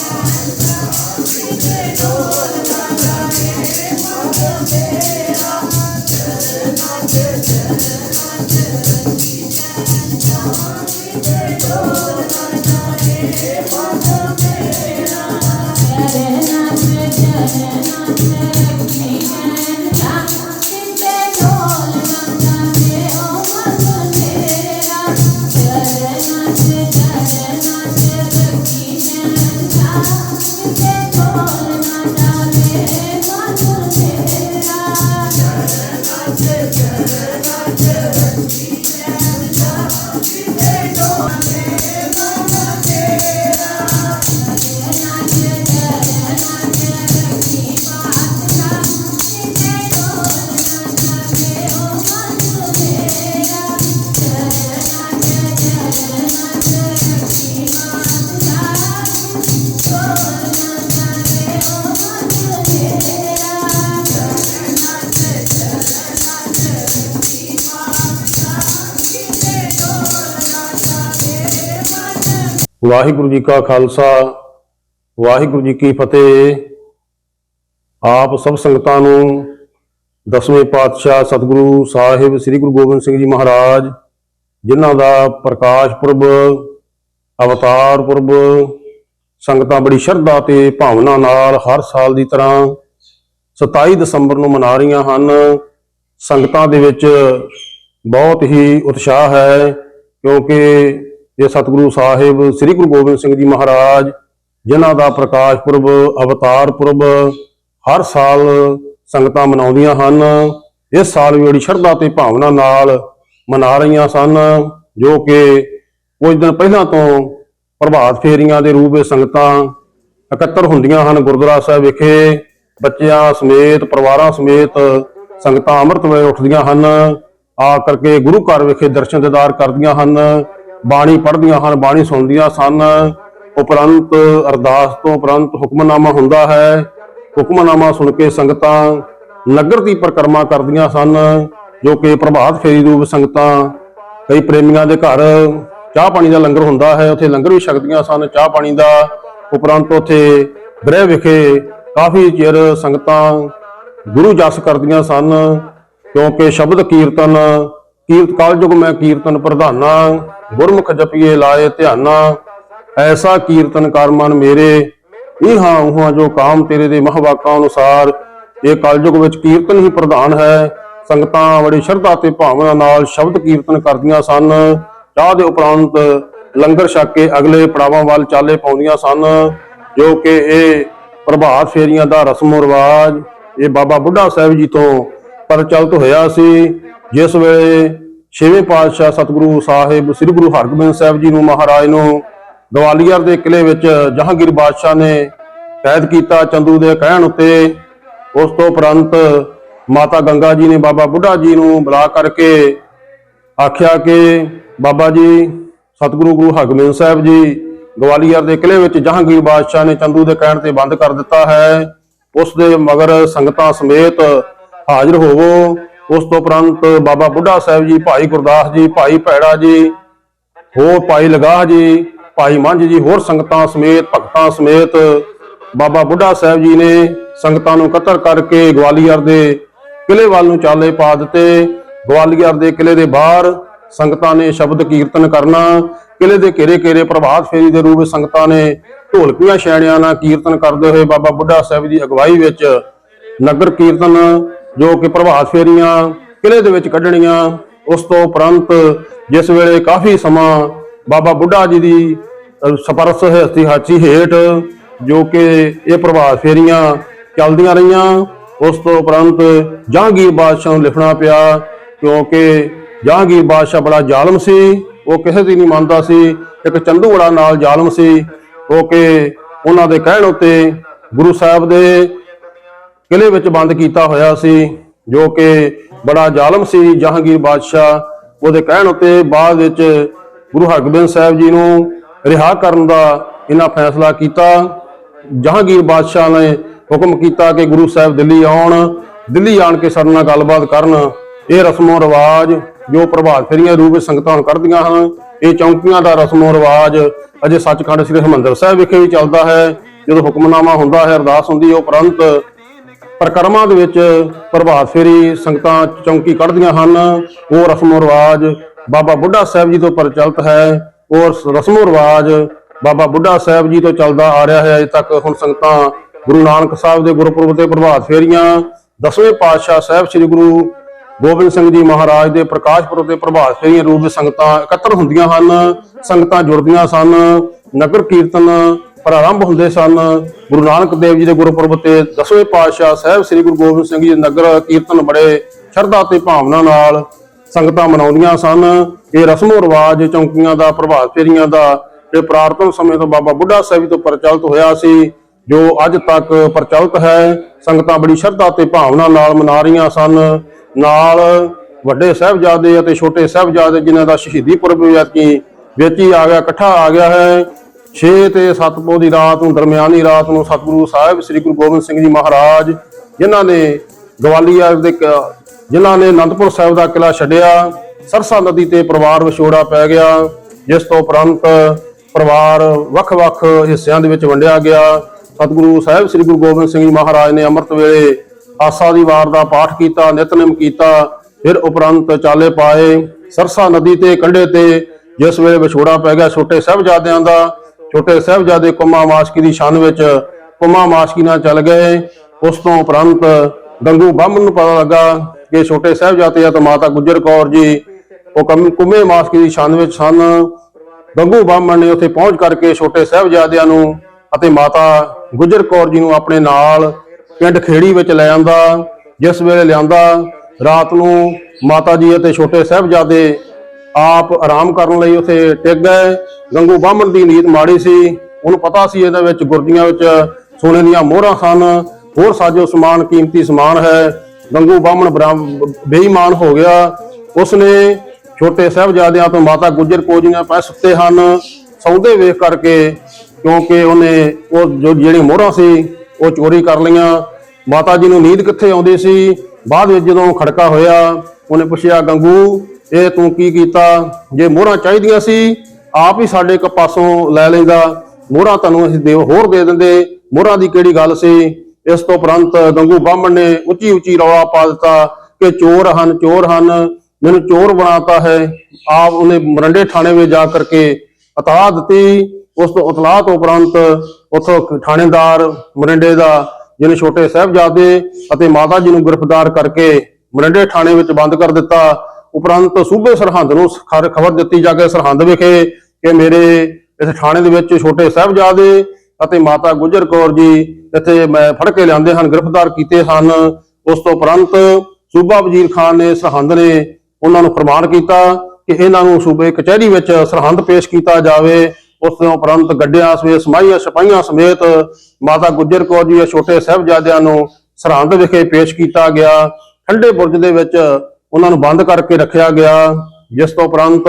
Yes. Waheguru ji ਕਾ ਖਾਲਸਾ, ਵਾਹਿਗੁਰੂ ਜੀ ਕੀ ਫਤਿਹ। ਆਪ ਸਭ ਸੰਗਤਾਂ ਨੂੰ ਦਸਵੇਂ ਪਾਤਸ਼ਾਹ ਸਤਿਗੁਰੂ ਸਾਹਿਬ ਸ੍ਰੀ ਗੁਰੂ ਗੋਬਿੰਦ ਸਿੰਘ ਜੀ ਮਹਾਰਾਜ, ਜਿਨ੍ਹਾਂ ਦਾ ਪ੍ਰਕਾਸ਼ ਪੁਰਬ, ਅਵਤਾਰ ਪੁਰਬ ਸੰਗਤਾਂ ਬੜੀ ਸ਼ਰਧਾ ਤੇ ਭਾਵਨਾ ਨਾਲ ਹਰ ਸਾਲ ਦੀ ਤਰ੍ਹਾਂ 27 ਦਸੰਬਰ ਨੂੰ ਮਨਾ ਰਹੀਆਂ ਹਨ। ਸੰਗਤਾਂ ਦੇ ਵਿੱਚ ਬਹੁਤ ਹੀ ਉਤਸ਼ਾਹ ਹੈ, ਕਿਉਂਕਿ ਇਹ ਸਤਿਗੁਰੂ ਸਾਹਿਬ ਸ੍ਰੀ ਗੁਰੂ ਗੋਬਿੰਦ ਸਿੰਘ ਜੀ ਮਹਾਰਾਜ, ਜਿਨ੍ਹਾਂ ਦਾ ਪ੍ਰਕਾਸ਼ ਪੁਰਬ, ਅਵਤਾਰ ਪੁਰਬ ਹਰ ਸਾਲ ਸੰਗਤਾਂ ਮਨਾਉਂਦੀਆਂ ਹਨ। ਇਸ ਸਾਲ ਵੀ ਬੜੀ ਸ਼ਰਧਾ ਤੇ ਭਾਵਨਾ ਨਾਲ ਮਨਾ ਰਹੀਆਂ ਸਨ, ਜੋ ਕਿ ਕੁਝ ਦਿਨ ਪਹਿਲਾਂ ਤੋਂ ਪ੍ਰਭਾਤ ਫੇਰੀਆਂ ਦੇ ਰੂਪ ਵਿੱਚ ਸੰਗਤਾਂ ਇਕੱਤਰ ਹੁੰਦੀਆਂ ਹਨ ਗੁਰਦੁਆਰਾ ਸਾਹਿਬ ਵਿਖੇ। ਬੱਚਿਆਂ ਸਮੇਤ, ਪਰਿਵਾਰਾਂ ਸਮੇਤ ਸੰਗਤਾਂ ਅੰਮ੍ਰਿਤ ਵੇਲੇ ਉੱਠਦੀਆਂ ਹਨ। ਆ ਕਰਕੇ ਗੁਰੂ ਘਰ ਵਿਖੇ ਦਰਸ਼ਨ ਦਿਦਾਰ ਕਰਦੀਆਂ ਹਨ। ਬਾਣੀ ਪੜ੍ਹਦੀਆਂ ਹਨ, ਬਾਣੀ ਸੁਣਦੀਆਂ ਸਨ। ਉਪਰੰਤ ਅਰਦਾਸ ਤੋਂ ਉਪਰੰਤ ਹੁਕਮਨਾਮਾ ਹੁੰਦਾ ਹੈ। ਹੁਕਮਨਾਮਾ ਸੁਣ ਕੇ ਸੰਗਤਾਂ ਨਗਰ ਦੀ ਪਰਿਕਰਮਾ ਕਰਦੀਆਂ ਸਨ, ਜੋ ਕਿ ਪ੍ਰਭਾਤ ਫੇਰੀ ਰੂਪ ਸੰਗਤਾਂ, ਕਈ ਪ੍ਰੇਮੀਆਂ ਦੇ ਘਰ ਚਾਹ ਪਾਣੀ ਦਾ ਲੰਗਰ ਹੁੰਦਾ ਹੈ, ਉੱਥੇ ਲੰਗਰ ਵੀ ਛਕਦੀਆਂ ਸਨ, ਚਾਹ ਪਾਣੀ ਦਾ। ਉਪਰੰਤ ਉੱਥੇ ਗ੍ਰਹਿ ਵਿਖੇ ਕਾਫੀ ਚਿਰ ਸੰਗਤਾਂ ਗੁਰੂ ਜਸ ਕਰਦੀਆਂ ਸਨ, ਕਿਉਂਕਿ ਸ਼ਬਦ ਕੀਰਤਨ ਕੀਰਤ ਕਾਲਯੁਗ ਮੈਂ ਕੀਰਤਨ ਪ੍ਰਧਾਨਾ, ਗੁਰਮੁਖ ਜਪੀਏ ਲਾਏ ਧਿਆਨਾ। ਐਸਾ ਕੀਰਤਨ ਕਰ ਮਨ ਮੇਰੇ ਇਹ ਹਾਂ ਉਹਾਂ ਜੋ ਕਾਮ ਤੇਰੇ ਦੇ ਮਹਵਾਕਾਂ ਅਨੁਸਾਰ। ਇਹ ਕਲਯੁਗ ਵਿੱਚ ਕੀਰਤਨ ਹੀ ਪ੍ਰਧਾਨ ਹੈ। ਸੰਗਤਾਂ ਬੜੀ ਸ਼ਰਧਾ ਤੇ ਭਾਵਨਾ ਨਾਲ ਸ਼ਬਦ ਕੀਰਤਨ ਕਰਦੀਆਂ ਸਨ। ਚਾਹ ਦੇ ਉਪਰੰਤ ਲੰਗਰ ਛਕ ਕੇ ਅਗਲੇ ਪੜਾਵਾਂ ਵੱਲ ਚਾਲੇ ਪਾਉਂਦੀਆਂ ਸਨ, ਜੋ ਕਿ ਇਹ ਪ੍ਰਭਾਤ ਫੇਰੀਆਂ ਦਾ ਰਸਮੋ ਰਿਵਾਜ ਇਹ ਬਾਬਾ ਬੁੱਢਾ ਸਾਹਿਬ ਜੀ ਤੋਂ ਪ੍ਰਚਲਿਤ ਹੋਇਆ ਸੀ। ਜਿਸ ਵੇਲੇ ਛੇਵੇਂ ਪਾਤਸ਼ਾਹ ਸਤਿਗੁਰੂ ਸਾਹਿਬ, ਸ੍ਰੀ ਗੁਰੂ ਹਰਗੋਬਿੰਦ ਸਾਹਿਬ ਜੀ ਨੂੰ ਮਹਾਰਾਜ ਨੂੰ ਗਵਾਲੀਅਰ ਦੇ ਕਿਲੇ ਵਿੱਚ ਜਹਾਂਗੀਰ ਬਾਦਸ਼ਾਹ ਨੇ ਕੈਦ ਕੀਤਾ ਚੰਦੂ ਦੇ ਕਹਿਣ ਉੱਤੇ, ਉਸ ਤੋਂ ਉਪਰੰਤ ਮਾਤਾ ਗੰਗਾ ਜੀ ਨੇ ਬਾਬਾ ਬੁੱਢਾ ਜੀ ਨੂੰ ਬੁਲਾ ਕਰਕੇ ਆਖਿਆ ਕਿ ਬਾਬਾ ਜੀ, ਸਤਿਗੁਰੂ ਗੁਰੂ ਹਰਗੋਬਿੰਦ ਸਾਹਿਬ ਜੀ, ਗਵਾਲੀਅਰ ਦੇ ਕਿਲੇ ਵਿੱਚ ਜਹਾਂਗੀਰ ਬਾਦਸ਼ਾਹ ਨੇ ਚੰਦੂ ਦੇ ਕਹਿਣ ਤੇ ਬੰਦ ਕਰ ਦਿੱਤਾ ਹੈ। ਉਸ ਦੇ ਮਗਰ ਸੰਗਤਾਂ ਸਮੇਤ ਹਾਜ਼ਰ ਹੋਵੋ। ਉਸ ਤੋਂ ਉਪਰੰਤ ਬਾਬਾ ਬੁੱਢਾ ਸਾਹਿਬ ਜੀ, ਭਾਈ ਗੁਰਦਾਸ ਜੀ, ਭਾਈ ਭੈੜਾ ਜੀ, ਹੋਰ ਭਾਈ ਲਗਾਹ ਜੀ, ਭਾਈ ਮੰਝ ਜੀ, ਹੋਰ ਸੰਗਤਾਂ ਸਮੇਤ, ਭਗਤਾਂ ਸਮੇਤ ਬਾਬਾ ਬੁੱਢਾ ਸਾਹਿਬ ਜੀ ਨੇ ਸੰਗਤਾਂ ਨੂੰ ਇਕੱਤਰ ਕਰਕੇ ਗਵਾਲੀਅਰ ਦੇ ਕਿਲੇ ਵੱਲ ਨੂੰ ਚਾਲੇ ਪਾ ਦਿੱਤੇ। ਗਵਾਲੀਅਰ ਦੇ ਕਿਲੇ ਦੇ ਬਾਹਰ ਸੰਗਤਾਂ ਨੇ ਸ਼ਬਦ ਕੀਰਤਨ ਕਰਨਾ ਕਿਲੇ ਦੇ ਘੇਰੇ ਘੇਰੇ ਪ੍ਰਭਾਤ ਫੇਰੀ ਦੇ ਰੂਪ ਸੰਗਤਾਂ ਨੇ ਢੋਲਕੀਆਂ ਛੈਣਿਆਂ ਨਾਲ ਕੀਰਤਨ ਕਰਦੇ ਹੋਏ ਬਾਬਾ ਬੁੱਢਾ ਸਾਹਿਬ ਦੀ ਅਗਵਾਈ ਵਿੱਚ ਨਗਰ ਕੀਰਤਨ ਜੋ ਕਿ ਪ੍ਰਭਾਤ ਫੇਰੀਆਂ ਕਿਲੇ ਦੇ ਵਿੱਚ ਕੱਢਣੀਆਂ, ਉਸ ਤੋਂ ਉਪਰੰਤ ਜਿਸ ਵੇਲੇ ਕਾਫੀ ਸਮਾਂ ਬਾਬਾ ਬੁੱਢਾ ਜੀ ਦੀ ਸਪਰਸ ਹਸਤੀ ਹਾਚੀ ਹੇਠ ਜੋ ਕਿ ਇਹ ਪ੍ਰਭਾਤ ਫੇਰੀਆਂ ਚੱਲਦੀਆਂ ਰਹੀਆਂ, ਉਸ ਤੋਂ ਉਪਰੰਤ ਜਹਾਂਗੀਰ ਬਾਦਸ਼ਾਹ ਨੂੰ ਲਿਖਣਾ ਪਿਆ ਕਿਉਂਕਿ ਜਹਾਂਗੀਰ ਬਾਦਸ਼ਾਹ ਬੜਾ ਜ਼ਾਲਮ ਸੀ, ਉਹ ਕਿਸੇ ਦੀ ਨਹੀਂ ਮੰਨਦਾ ਸੀ, ਇੱਕ ਚੰਦੂੜਾ ਨਾਲ ਜ਼ਾਲਮ ਸੀ, ਉਹ ਕਿ ਉਹਨਾਂ ਦੇ ਕਹਿਣ ਉੱਤੇ ਗੁਰੂ ਸਾਹਿਬ ਦੇ ਕਿਲੇ ਵਿੱਚ ਬੰਦ ਕੀਤਾ ਹੋਇਆ ਸੀ, ਜੋ ਕਿ ਬੜਾ ਜ਼ਾਲਮ ਸੀ। ਜਹਾਂਗੀਰ ਬਾਦਸ਼ਾਹ ਉਹਦੇ ਕਹਿਣ ਉੱਤੇ ਬਾਅਦ ਵਿੱਚ ਗੁਰੂ ਹਰਗੋਬਿੰਦ ਸਾਹਿਬ ਜੀ ਨੂੰ ਰਿਹਾ ਕਰਨ ਦਾ ਇਹਨਾਂ ਫੈਸਲਾ ਕੀਤਾ। ਜਹਾਂਗੀਰ ਬਾਦਸ਼ਾਹ ਨੇ ਹੁਕਮ ਕੀਤਾ ਕਿ ਗੁਰੂ ਸਾਹਿਬ ਦਿੱਲੀ ਆਉਣ, ਦਿੱਲੀ ਆਣ ਕੇ ਸਾਡੇ ਨਾਲ ਗੱਲਬਾਤ ਕਰਨ। ਇਹ ਰਸਮੋ ਰਿਵਾਜ ਜੋ ਪ੍ਰਭਾਤ ਫੇਰੀਆਂ ਰੂਪ ਵਿੱਚ ਸੰਗਤਾਂ ਨੂੰ ਕਰਦੀਆਂ ਹਨ, ਇਹ ਚੌਂਕੀਆਂ ਦਾ ਰਸਮੋ ਰਿਵਾਜ ਅਜੇ ਸੱਚਖੰਡ ਸ੍ਰੀ ਹਰਿਮੰਦਰ ਸਾਹਿਬ ਵਿਖੇ ਵੀ ਚੱਲਦਾ ਹੈ। ਜਦੋਂ ਹੁਕਮਨਾਮਾ ਹੁੰਦਾ ਹੈ, ਅਰਦਾਸ ਹੁੰਦੀ ਹੈ ਉਪਰੰਤ ਪ੍ਰਕਰਮਾਂ ਦੇ ਵਿੱਚ ਪ੍ਰਭਾਤ ਫੇਰੀ ਸੰਗਤਾਂ ਚੌਂਕੀ ਕੱਢਦੀਆਂ ਹਨ। ਉਹ ਰਸਮੋ ਰਿਵਾਜ ਬਾਬਾ ਬੁੱਢਾ ਸਾਹਿਬ ਜੀ ਤੋਂ ਪ੍ਰਚਲਿਤ ਹੈ। ਔਰ ਰਸਮੋ ਰਿਵਾਜ ਬਾਬਾ ਬੁੱਢਾ ਸਾਹਿਬ ਜੀ ਤੋਂ ਚੱਲਦਾ ਆ ਰਿਹਾ ਹੈ। ਅਜੇ ਤੱਕ ਹੁਣ ਸੰਗਤਾਂ ਗੁਰੂ ਨਾਨਕ ਸਾਹਿਬ ਦੇ ਗੁਰਪੁਰਬ ਤੇ ਪ੍ਰਭਾਤ ਫੇਰੀਆਂ ਦਸਵੇਂ ਪਾਤਸ਼ਾਹ ਸਾਹਿਬ ਸ੍ਰੀ ਗੁਰੂ ਗੋਬਿੰਦ ਸਿੰਘ ਜੀ ਮਹਾਰਾਜ ਦੇ ਪ੍ਰਕਾਸ਼ ਪੁਰਬ ਤੇ ਪ੍ਰਭਾਤ ਫੇਰੀਆਂ ਰੂਪ ਵਿੱਚ ਸੰਗਤਾਂ ਇਕੱਤਰ ਹੁੰਦੀਆਂ ਹਨ। ਸੰਗਤਾਂ ਜੁੜਦੀਆਂ ਸਨ। ਨਗਰ ਕੀਰਤਨ ਪ੍ਰਾਰੰਭ ਹੁੰਦੇ ਸਨ। ਗੁਰੂ ਨਾਨਕ ਦੇਵ ਜੀ ਦੇ ਗੁਰਪੁਰਬ ਤੇ ਦਸਵੇਂ ਪਾਤਸ਼ਾਹ ਸਾਹਿਬ ਸ੍ਰੀ ਗੁਰੂ ਗੋਬਿੰਦ ਸਿੰਘ ਜੀ ਨਗਰ ਕੀਰਤਨ ਬੜੇ ਸ਼ਰਧਾ ਤੇ ਭਾਵਨਾ ਨਾਲ ਸੰਗਤਾਂ ਮਨਾਉਂਦੀਆਂ ਸਨ। ਇਹ ਰਸਮੋ ਰਿਵਾਜ ਚੌਂਕੀਆਂ ਦਾ ਪ੍ਰਭਾਵ ਫੇਰੀਆਂ ਦਾ ਇਹ ਪ੍ਰਾਰਥਨਾ ਸਮੇਂ ਤੋਂ ਬਾਬਾ ਬੁੱਢਾ ਸਾਹਿਬ ਜੀ ਤੋਂ ਪ੍ਰਚਲਿਤ ਹੋਇਆ ਸੀ, ਜੋ ਅੱਜ ਤੱਕ ਪ੍ਰਚਲਿਤ ਹੈ। ਸੰਗਤਾਂ ਬੜੀ ਸ਼ਰਧਾ ਤੇ ਭਾਵਨਾ ਨਾਲ ਮਨਾ ਰਹੀਆਂ ਸਨ। ਨਾਲ ਵੱਡੇ ਸਾਹਿਬਜ਼ਾਦੇ ਅਤੇ ਛੋਟੇ ਸਾਹਿਬਜ਼ਾਦੇ ਜਿਨ੍ਹਾਂ ਦਾ ਸ਼ਹੀਦੀ ਪੁਰਬ ਵੀ ਐਤਕੀ ਵਿੱਚ ਹੀ ਆ ਗਿਆ, ਇਕੱਠਾ ਆ ਗਿਆ ਹੈ। 6 ਤੇ 7 ਪੋ ਦੀ ਰਾਤ ਨੂੰ, ਦਰਮਿਆਨੀ ਰਾਤ ਨੂੰ ਸਤਿਗੁਰੂ ਸਾਹਿਬ ਸ੍ਰੀ ਗੁਰੂ ਗੋਬਿੰਦ ਸਿੰਘ ਜੀ ਮਹਾਰਾਜ, ਜਿਨ੍ਹਾਂ ਨੇ ਗਵਾਲੀਅਰ ਦੇ ਕ- ਜਿਨ੍ਹਾਂ ਨੇ ਅਨੰਦਪੁਰ ਸਾਹਿਬ ਦਾ ਕਿਲਾ ਛੱਡਿਆ, ਸਰਸਾ ਨਦੀ ਤੇ ਪਰਿਵਾਰ ਵਿਛੋੜਾ ਪੈ ਗਿਆ, ਜਿਸ ਤੋਂ ਉਪਰੰਤ ਪਰਿਵਾਰ ਵੱਖ-ਵੱਖ ਹਿੱਸਿਆਂ ਦੇ ਵਿੱਚ ਵੰਡਿਆ ਗਿਆ। ਸਤਿਗੁਰੂ ਸਾਹਿਬ ਸ੍ਰੀ ਗੁਰੂ ਗੋਬਿੰਦ ਸਿੰਘ ਜੀ ਮਹਾਰਾਜ ਨੇ ਅੰਮ੍ਰਿਤ ਵੇਲੇ ਆਸਾ ਦੀ ਵਾਰ ਦਾ ਪਾਠ ਕੀਤਾ, ਨਿਤਨੇਮ ਕੀਤਾ, ਫਿਰ ਉਪਰੰਤ ਚਾਲੇ ਪਾਏ, ਸਰਸਾ ਨਦੀ ਤੇ ਕੰਢੇ ਤੇ ਜਿਸ ਵੇਲੇ ਵਿਛੋੜਾ ਪੈ ਗਿਆ ਛੋਟੇ ਸਾਹਿਬਜ਼ਾਦਿਆਂ ਦਾ ਛੋਟੇ ਸਾਹਿਬਜ਼ਾਦੇ ਕੁਮਾ ਮਾਸਕੀ ਦੀ ਸ਼ਾਨ ਵਿੱਚ ਕੁਮਾ ਮਾਸਕੀ ਨਾਲ ਚੱਲ ਗਏ। ਉਸ ਤੋਂ ਉਪਰੰਤ ਗੰਗੂ ਬਾਹਮਣ ਨੂੰ ਪਤਾ ਲੱਗਾ ਕਿ ਛੋਟੇ ਸਾਹਿਬਜ਼ਾਦੇ ਆ ਤਾਂ ਮਾਤਾ ਗੁਜਰ ਕੌਰ ਜੀ, ਉਹ ਕਮ- ਕੁਮੇ ਮਾਸਕੀ ਦੀ ਸ਼ਾਨ ਵਿੱਚ ਸਨ। ਗੰਗੂ ਬਾਹਮਣ ਨੇ ਉੱਥੇ ਪਹੁੰਚ ਕਰਕੇ ਛੋਟੇ ਸਾਹਿਬਜ਼ਾਦਿਆਂ ਨੂੰ ਅਤੇ ਮਾਤਾ ਗੁਜਰ ਕੌਰ ਜੀ ਨੂੰ ਆਪਣੇ ਨਾਲ ਪਿੰਡ ਖੇੜੀ ਵਿੱਚ ਲੈ ਆਂਦਾ, ਜਿਸ ਵੇਲੇ ਲਿਆਂਦਾ। ਰਾਤ ਨੂੰ ਮਾਤਾ ਜੀ ਅਤੇ ਛੋਟੇ ਸਾਹਿਬਜ਼ਾਦੇ ਆਪ ਆਰਾਮ ਕਰਨ ਲਈ ਉੱਥੇ ਟਿਕ ਗਏ। ਗੰਗੂ ਬਾਹਮਣ ਦੀ ਨੀਤ ਮਾੜੀ ਸੀ। ਉਹਨੂੰ ਪਤਾ ਸੀ ਇਹਦੇ ਵਿੱਚ ਗੁਰਦੀਆਂ ਵਿੱਚ ਸੋਨੇ ਦੀਆਂ ਮੋਹਰਾਂ ਸਨ। ਹੋਰ ਸਾਜੋ ਸਮਾਨ, ਕੀਮਤੀ ਸਮਾਨ ਹੈ। ਗੰਗੂ ਬਾਹਮਣ ਬ੍ਰਾਹਮ- ਬੇਈਮਾਨ ਹੋ ਗਿਆ। ਉਸਨੇ ਛੋਟੇ ਸਾਹਿਬਜ਼ਾਦਿਆਂ ਤੋਂ ਮਾਤਾ ਗੁਜਰ ਕੋਜੀਆਂ ਪੈ ਸੁੱਤੇ ਹਨ। ਸੌਦੇ ਵੇਖ ਕਰਕੇ ਕਿਉਂਕਿ ਉਹਨੇ ਉਹ ਜੋ ਜਿਹੜੀ ਮੋਹਰਾਂ ਸੀ, ਉਹ ਚੋਰੀ ਕਰ ਲਈਆਂ। ਮਾਤਾ ਜੀ ਨੂੰ ਨੀਂਦ ਕਿੱਥੇ ਆਉਂਦੀ ਸੀ? ਬਾਅਦ ਵਿੱਚ ਜਦੋਂ ਖੜਕਾ ਹੋਇਆ, ਉਹਨੇ ਪੁੱਛਿਆ, ਗੰਗੂ ਇਹ ਤੂੰ ਕੀ ਕੀਤਾ? ਜੇ ਮੋਹਰਾਂ ਚਾਹੀਦੀਆਂ ਸੀ, ਆਪ ਹੀ ਸਾਡੇ ਇੱਕ ਪਾਸੋਂ ਲੈ ਲੈਂਦਾ ਮੋਹਰਾਂ ਤੁਹਾਨੂੰ ਅਸੀਂ ਦੇ ਹੋਰ ਦੇ ਦਿੰਦੇ। ਮੋਹਰਾਂ ਦੀ ਕਿਹੜੀ ਗੱਲ ਸੀ? ਇਸ ਤੋਂ ਉਪਰੰਤ ਗੰਗੂ ਬਾਹਮਣ ਨੇ ਉੱਚੀ ਉੱਚੀ ਰੌਲਾ ਪਾ ਦਿੱਤਾ ਕਿ ਚੋਰ ਹਨ ਚੋਰ ਹਨ। ਮੈਨੂੰ ਚੋਰ ਬਣਾਤਾ ਹੈ। ਆਪ ਉਹਨੇ ਮਰੰਡੇ ਥਾਣੇ ਵਿੱਚ ਜਾ ਕਰਕੇ ਅਤਾਹ ਦਿੱਤੀ। ਉਸ ਤੋਂ ਇਤਲਾਹ ਤੋਂ ਉਪਰੰਤ ਉਥੋਂ ਥਾਣੇਦਾਰ ਮਰਿੰਡੇ ਦਾ, ਜਿਹਨੇ ਛੋਟੇ ਸਾਹਿਬਜ਼ਾਦੇ ਅਤੇ ਮਾਤਾ ਜੀ ਨੂੰ ਗ੍ਰਿਫਤਾਰ ਕਰਕੇ ਮਰਿੰਡੇ ਥਾਣੇ ਵਿੱਚ ਬੰਦ ਕਰ ਦਿੱਤਾ। ਉਪਰੰਤ ਸੂਬੇ ਸਰਹੰਦ ਨੂੰ ਖਬਰ ਦਿੱਤੀ ਜਾ ਕੇ ਸਰਹੰਦ ਵਿਖੇ ਕਿ ਮੇਰੇ ਇਸ ਥਾਣੇ ਦੇ ਵਿੱਚ ਛੋਟੇ ਸਾਹਿਬਜ਼ਾਦੇ ਅਤੇ ਮਾਤਾ ਗੁਜਰ ਕੌਰ ਜੀ ਇੱਥੇ ਮੈਂ ਫੜ ਕੇ ਲਿਆਂਦੇ ਹਨ, ਗ੍ਰਿਫਤਾਰ ਕੀਤੇ ਹਨ। ਉਸ ਤੋਂ ਉਪਰੰਤ ਸੂਬਾ ਵਜ਼ੀਰ ਖਾਨ ਨੇ ਸਰਹੰਦ ਨੇ ਉਹਨਾਂ ਨੂੰ ਫਰਮਾਨ ਕੀਤਾ ਕਿ ਇਹਨਾਂ ਨੂੰ ਸੂਬੇ ਕਚਹਿਰੀ ਵਿੱਚ ਸਰਹੰਦ ਪੇਸ਼ ਕੀਤਾ ਜਾਵੇ। ਉਸ ਤੋਂ ਉਪਰੰਤ ਗੱਡਿਆਂ ਸਮੇਤ, ਸਮਾਈਆਂ ਸਿਪਾਹੀਆਂ ਸਮੇਤ ਮਾਤਾ ਗੁਜਰ ਕੌਰ ਜੀ ਦੇ ਛੋਟੇ ਸਾਹਿਬਜ਼ਾਦਿਆਂ ਨੂੰ ਸਰਹੰਦ ਵਿਖੇ ਪੇਸ਼ ਕੀਤਾ ਗਿਆ। ਠੰਡੇ ਬੁਰਜ ਦੇ ਵਿੱਚ ਉਹਨਾਂ ਨੂੰ ਬੰਦ ਕਰਕੇ ਰੱਖਿਆ ਗਿਆ। ਜਿਸ ਤੋਂ ਉਪਰੰਤ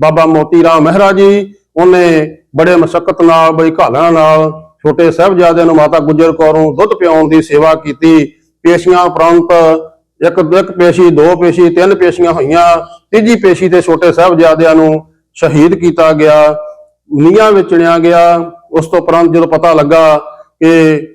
ਬਾਬਾ ਮੋਤੀ ਰਾਮ ਮਹਿਰਾ ਜੀ, ਉਹਨੇ ਬੜੇ ਮਸ਼ੱਕਤ ਨਾਲ, ਬੜੀ ਘਾਲਣਾ ਨਾਲ ਛੋਟੇ ਸਾਹਿਬਜ਼ਾਦਿਆਂ ਨੂੰ ਮਾਤਾ ਗੁਜਰ ਕੌਰ ਨੂੰ ਦੁੱਧ ਪਿਆਉਣ ਦੀ ਸੇਵਾ ਕੀਤੀ। ਪੇਸ਼ੀਆਂ ਉਪਰੰਤ ਇੱਕ ਇੱਕ ਪੇਸ਼ੀ, ਦੋ ਪੇਸ਼ੀ, ਤਿੰਨ ਪੇਸ਼ੀਆਂ ਹੋਈਆਂ। ਤੀਜੀ ਪੇਸ਼ੀ ਤੇ ਛੋਟੇ ਸਾਹਿਬਜ਼ਾਦਿਆਂ ਨੂੰ ਸ਼ਹੀਦ ਕੀਤਾ ਗਿਆ। ਨੀਹਾਂ ਵਿੱਚ ਚਿਣਿਆ ਗਿਆ। ਉਸ ਤੋਂ ਉਪਰੰਤ ਜਦੋਂ ਪਤਾ ਲੱਗਾ ਕਿ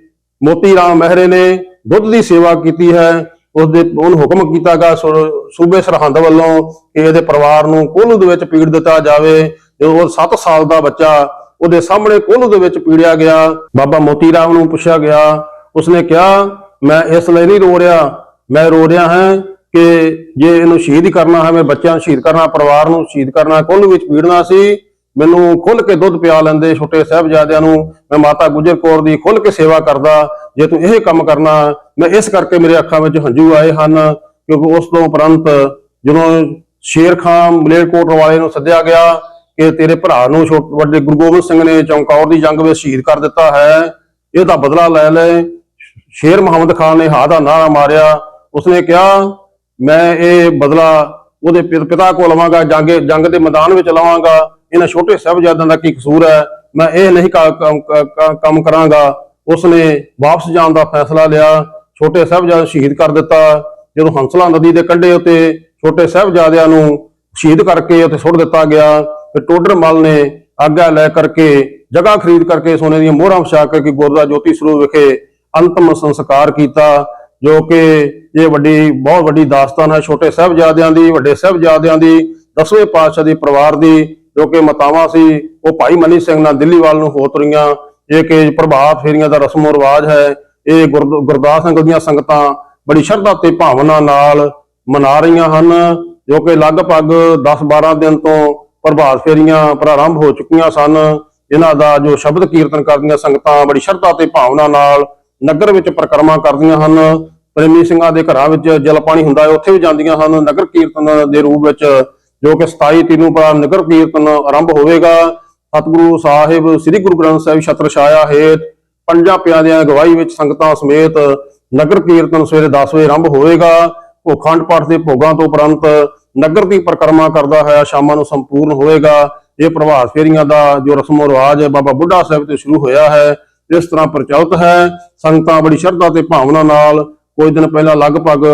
ਮੋਤੀ ਰਾਮ ਮਹਿਰੇ ਨੇ ਦੁੱਧ ਦੀ ਸੇਵਾ ਕੀਤੀ ਹੈ ਉਸਦੇ ਉਹਨੂੰ ਹੁਕਮ ਕੀਤਾ ਗਿਆ ਸੂਬੇ ਸਰਹੰਦ ਵੱਲੋਂ ਕਿ ਇਹਦੇ ਪਰਿਵਾਰ ਨੂੰ ਕੋਲੂ ਦੇ ਵਿੱਚ ਪੀੜ ਦਿੱਤਾ ਜਾਵੇ ਜਦੋਂ ਉਹ 7 ਸਾਲ ਦਾ ਬੱਚਾ ਉਹਦੇ ਸਾਹਮਣੇ ਕੋਲੂ ਦੇ ਵਿੱਚ ਪੀੜਿਆ ਗਿਆ। ਬਾਬਾ ਮੋਤੀ ਰਾਮ ਨੂੰ ਪੁੱਛਿਆ ਗਿਆ, ਉਸਨੇ ਕਿਹਾ, ਮੈਂ ਇਸ ਲਈ ਨਹੀਂ ਰੋ ਰਿਹਾ। ਮੈਂ ਰੋ ਰਿਹਾ ਹਾਂ ਕਿ ਜੇ ਇਹਨੂੰ ਸ਼ਹੀਦ ਕਰਨਾ ਹੈ ਮੈਂ ਬੱਚਿਆਂ ਨੂੰ ਸ਼ਹੀਦ ਕਰਨਾ, ਪਰਿਵਾਰ ਨੂੰ ਸ਼ਹੀਦ ਕਰਨਾ, ਕੋਲੂ ਵਿੱਚ ਪੀੜਨਾ ਸੀ ਮੈਨੂੰ ਖੁੱਲ ਕੇ ਦੁੱਧ ਪਿਆ ਲੈਂਦੇ ਛੋਟੇ ਸਾਹਿਬਜ਼ਾਦਿਆਂ ਨੂੰ, ਮੈਂ ਮਾਤਾ ਗੁਜਰ ਕੌਰ ਦੀ ਖੁੱਲ ਕੇ ਸੇਵਾ ਕਰਦਾ, ਜੇ ਤੂੰ ਇਹ ਕੰਮ ਕਰਨਾ, ਮੈਂ ਇਸ ਕਰਕੇ ਮੇਰੇ ਅੱਖਾਂ ਵਿੱਚ ਹੰਝੂ ਆਏ ਹਨ, ਕਿਉਂਕਿ ਉਸ ਤੋਂ ਉਪਰੰਤ ਜਦੋਂ ਸ਼ੇਰ ਖਾਨ ਮਲੇਰਕੋਟ ਵਾਲੇ ਨੂੰ ਸੱਦਿਆ ਗਿਆ ਕਿ ਤੇਰੇ ਭਰਾ ਨੂੰ ਛੋ- ਵੱਡੇ ਗੁਰੂ ਗੋਬਿੰਦ ਸਿੰਘ ਨੇ ਚੌਂਕੌਰ ਦੀ ਜੰਗ ਵਿੱਚ ਸ਼ਹੀਦ ਕਰ ਦਿੱਤਾ ਹੈ, ਇਹਦਾ ਬਦਲਾ ਲੈ ਲੈ। ਸ਼ੇਰ ਮੁਹੰਮਦ ਖਾਨ ਨੇ ਹਾ ਦਾ ਨਾਰਾ ਮਾਰਿਆ। ਉਸਨੇ ਕਿਹਾ, ਮੈਂ ਇਹ ਬਦਲਾ ਉਹਦੇ ਪਿ- ਪਿਤਾ ਕੋਲ ਲਵਾਂਗਾ, ਜੰਗ ਜੰਗ ਦੇ ਮੈਦਾਨ ਵਿੱਚ ਲਵਾਂਗਾ। ਇਹਨਾਂ ਛੋਟੇ ਸਾਹਿਬਜ਼ਾਦਿਆਂ ਦਾ ਕੀ ਕਸੂਰ ਹੈ? ਮੈਂ ਇਹ ਨਹੀਂ ਕ- ਕੰਮ ਕਰਾਂਗਾ। ਉਸਨੇ ਵਾਪਸ ਜਾਣ ਦਾ ਫੈਸਲਾ ਲਿਆ। ਛੋਟੇ ਸਾਹਿਬਜ਼ਾਦੇ ਸ਼ਹੀਦ ਕਰ ਦਿੱਤਾ। ਜਦੋਂ ਹੰਸਲਾ ਨਦੀ ਦੇ ਕੰਢੇ ਉੱਤੇ ਛੋਟੇ ਸਾਹਿਬਜ਼ਾਦਿਆਂ ਨੂੰ ਸ਼ਹੀਦ ਕਰਕੇ ਉੱਥੇ ਸੁੱਟ ਦਿੱਤਾ ਗਿਆ ਤੇ ਟੋਡਰ ਮਲ ਨੇ ਆਗਿਆ ਲੈ ਕਰਕੇ, ਜਗ੍ਹਾ ਖਰੀਦ ਕਰਕੇ ਸੋਨੇ ਦੀਆਂ ਮੋਹਰਾਂ ਵਿਛਾ ਕੇ ਗੁਰਦਾ ਜੋਤੀ ਸਰੂਪ ਵਿਖੇ ਅੰਤਮ ਸੰਸਕਾਰ ਕੀਤਾ, ਜੋ ਕਿ ਇਹ ਵੱਡੀ, ਬਹੁਤ ਵੱਡੀ ਦਾਸਤਾਨ ਹੈ। ਛੋਟੇ ਸਾਹਿਬਜ਼ਾਦਿਆਂ ਦੀ, ਵੱਡੇ ਸਾਹਿਬਜ਼ਾਦਿਆਂ ਦੀ, ਦਸਵੇਂ ਪਾਤਸ਼ਾਹ ਦੇ ਪਰਿਵਾਰ ਦੀ ਜੋ ਕਿ ਮਤਾਵਾਂ ਸੀ, ਉਹ ਭਾਈ ਮਨੀ ਸਿੰਘ ਨਾਲ ਦਿੱਲੀ ਵੱਲ ਨੂੰ ਹੋ ਤੁਰੀਆਂ। ਇਹ ਕਿ ਪ੍ਰਭਾਤ ਫੇਰੀਆਂ ਦਾ ਰਸਮੋ ਰਿਵਾਜ ਹੈ। ਇਹ ਗੁਰਦਾਸ ਸਿੰਘ ਦੀਆਂ ਸੰਗਤਾਂ ਬੜੀ ਸ਼ਰਧਾ ਤੇ ਭਾਵਨਾ ਨਾਲ ਮਨਾ ਰਹੀਆਂ ਹਨ, ਜੋ ਕਿ ਲਗਭਗ 10-12 ਦਿਨ ਤੋਂ ਪ੍ਰਭਾਤ ਫੇਰੀਆਂ ਪ੍ਰਾਰੰਭ ਹੋ ਚੁੱਕੀਆਂ ਸਨ। ਇਹਨਾਂ ਦਾ ਜੋ ਸ਼ਬਦ ਕੀਰਤਨ ਕਰਦੀਆਂ ਸੰਗਤਾਂ ਬੜੀ ਸ਼ਰਧਾ ਤੇ ਭਾਵਨਾ ਨਾਲ ਨਗਰ ਵਿੱਚ ਪ੍ਰਕਰਮਾ ਕਰਦੀਆਂ ਹਨ। ਪ੍ਰੇਮੀ ਸਿੰਘਾਂ ਦੇ ਘਰਾਂ ਵਿੱਚ ਜਲ ਪਾਣੀ ਹੁੰਦਾ ਹੈ, ਉੱਥੇ ਵੀ ਜਾਂਦੀਆਂ ਹਨ। ਨਗਰ ਕੀਰਤਨ ਦੇ ਰੂਪ ਵਿੱਚ ਜੋ ਕਿ 27 ਤਰੀਕ ਨੂੰ ਪਰ ਨਗਰ ਕੀਰਤਨ ਆਰੰਭ ਹੋਵੇਗਾ। ਸਤਿਗੁਰੂ ਸਾਹਿਬ, ਸ੍ਰੀ ਗੁਰੂ ਗ੍ਰੰਥ ਸਾਹਿਬ ਛਤਰ ਛਾਇਆ ਹੇਤ ਪੰਜਾਂ ਪਿਆਰਿਆਂ ਦੀ ਅਗਵਾਈ ਵਿੱਚ ਸੰਗਤਾਂ ਸਮੇਤ ਨਗਰ ਕੀਰਤਨ ਸਵੇਰੇ 10 ਵਜੇ ਆਰੰਭ ਹੋਵੇਗਾ। ਉਹ ਅਖੰਡ ਪਾਠ ਦੇ ਭੋਗਾਂ ਤੋਂ ਉਪਰੰਤ ਨਗਰ ਦੀ ਪਰਿਕਰਮਾ ਕਰਦਾ ਹੋਇਆ ਸ਼ਾਮਾਂ ਨੂੰ ਸੰਪੂਰਨ ਹੋਵੇਗਾ। ਇਹ ਪ੍ਰਭਾਤ ਫੇਰੀਆਂ ਦਾ ਜੋ ਰਸਮੋ ਰਿਵਾਜ ਹੈ, ਬਾਬਾ ਬੁੱਢਾ ਸਾਹਿਬ ਤੋਂ ਸ਼ੁਰੂ ਹੋਇਆ ਹੈ, ਇਸ ਤਰ੍ਹਾਂ ਪ੍ਰਚਲਿਤ ਹੈ। ਸੰਗਤਾਂ ਬੜੀ ਸ਼ਰਧਾ ਤੇ ਭਾਵਨਾ ਨਾਲ ਕੁਝ ਦਿਨ ਪਹਿਲਾਂ ਲਗਭਗ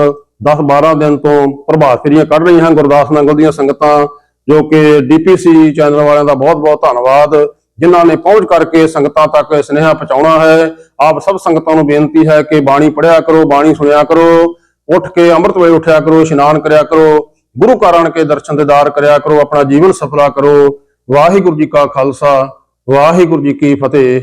10-12 ਦਿਨ ਤੋਂ ਪ੍ਰਭਾਤ ਫੇਰੀਆਂ ਕੱਢ ਰਹੀਆਂ ਹਨ ਗੁਰਦਾਸ ਨਗਰ ਦੀਆਂ ਸੰਗਤਾਂ, ਜੋ ਕਿ ਡੀਪੀਸੀ ਚੈਨਲ ਵਾਲਿਆਂ ਦਾ ਬਹੁਤ-ਬਹੁਤ ਧੰਨਵਾਦ, ਜਿਨ੍ਹਾਂ ਨੇ ਪਹੁੰਚ ਕਰਕੇ ਸੰਗਤਾਂ ਤੱਕ ਇਹ ਸੁਨੇਹਾ ਪਹੁੰਚਾਉਣਾ ਹੈ। ਆਪ ਸਭ ਸੰਗਤਾਂ ਨੂੰ ਬੇਨਤੀ ਹੈ ਕਿ ਬਾਣੀ ਪੜਿਆ ਕਰੋ, ਬਾਣੀ ਸੁਣਿਆ ਕਰੋ, ਉੱਠ ਕੇ ਅੰਮ੍ਰਿਤ ਵੇਲੇ ਉੱਠਿਆ ਕਰੋ, ਇਸ਼ਨਾਨ ਕਰਿਆ ਕਰੋ, ਗੁਰੂ ਘਰ ਆਣ ਕੇ ਦਰਸ਼ਨ ਦੇਦਾਰ ਕਰਿਆ ਕਰੋ, ਆਪਣਾ ਜੀਵਨ ਸਫਲਾ ਕਰੋ। ਵਾਹਿਗੁਰੂ ਜੀ ਕਾ ਖਾਲਸਾ, ਵਾਹਿਗੁਰੂ ਜੀ ਕੀ ਫਤਿਹ।